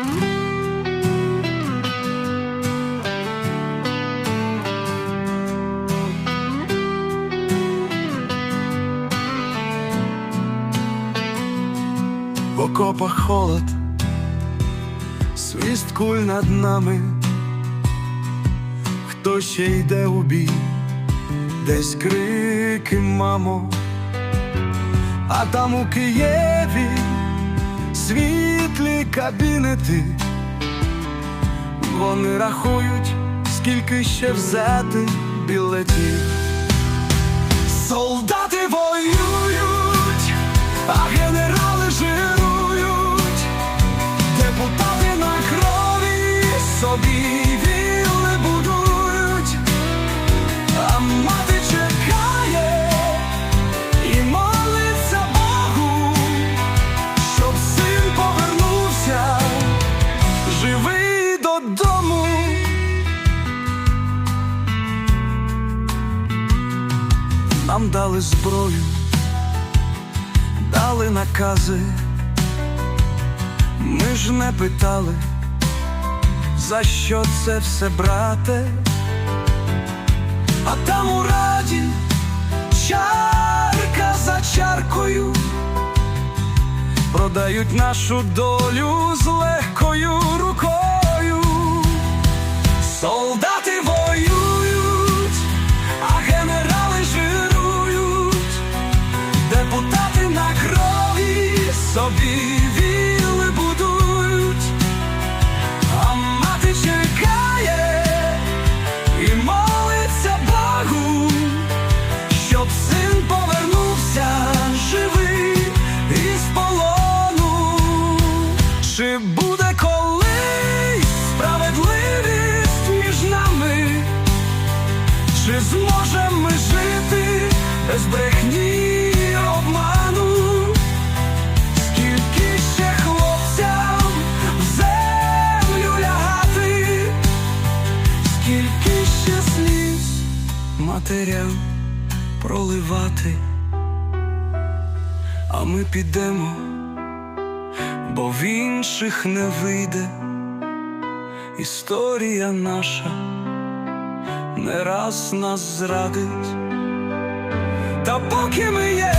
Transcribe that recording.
В окопах холод, свіст куль над нами, хто ще йде у бій, десь крики, мамо, а там у Києві кабінети, вони рахують, скільки ще взяти білетів. Солдати воюють, а генерали жирують, депутати на крові собі Нам дали зброю, дали накази, ми ж не питали, за що це все брате, а там у раді чарка за чаркою. Продають нашу долю з собі вілли будують, а мати чекає і молиться Богу, щоб син повернувся живий із полону. Чи буде колись справедливість між нами? Чи зможемо ми жити без брехні матерям проливати? А ми підемо, бо в інших не вийде історія наша не раз нас зрадить. Та поки ми є,